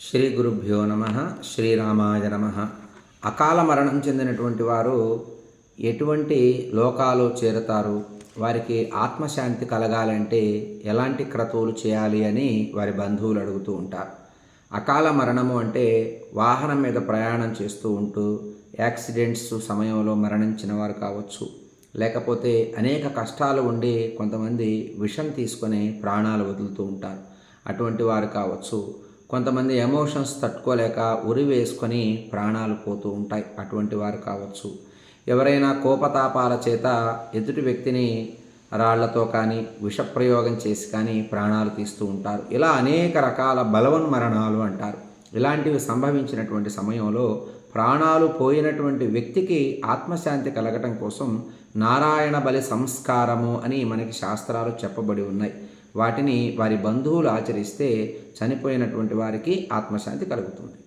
శ్రీ గురుభ్యో నమ శ్రీరామాయ నమ. అకాల మరణం చెందినటువంటి వారు ఎటువంటి లోకాలు చేరుతారు? వారికి ఆత్మశాంతి కలగాలంటే ఎలాంటి క్రతువులు చేయాలి అని వారి బంధువులు అడుగుతూ ఉంటారు. అకాల మరణము అంటే వాహనం మీద ప్రయాణం చేస్తూ ఉంటూ యాక్సిడెంట్స్ సమయంలో మరణించిన వారు కావచ్చు. లేకపోతే అనేక కష్టాలు ఉండి కొంతమంది విషం తీసుకొని ప్రాణాలు వదులుతూ ఉంటారు. అటువంటి వారు కావచ్చు. కొంతమంది ఎమోషన్స్ తట్టుకోలేక ఉరి వేసుకొని ప్రాణాలు పోతూ ఉంటాయి. అటువంటి వారు కావచ్చు. ఎవరైనా కోపతాపాల చేత ఎదుటి వ్యక్తిని రాళ్ళతో కానీ విషప్రయోగం చేసి కానీ ప్రాణాలు తీస్తూ ఉంటారు. ఇలా అనేక రకాల బలవన్మరణాలు అంటారు. ఇలాంటివి సంభవించినటువంటి సమయంలో ప్రాణాలు పోయినటువంటి వ్యక్తికి ఆత్మశాంతి కలగటం కోసం నారాయణ బలి సంస్కారము అని మనకి శాస్త్రాలు చెప్పబడి ఉన్నాయి. వాటిని వారి బంధువులు ఆచరిస్తే చనిపోయినటువంటి వారికి ఆత్మశాంతి కలుగుతుంది.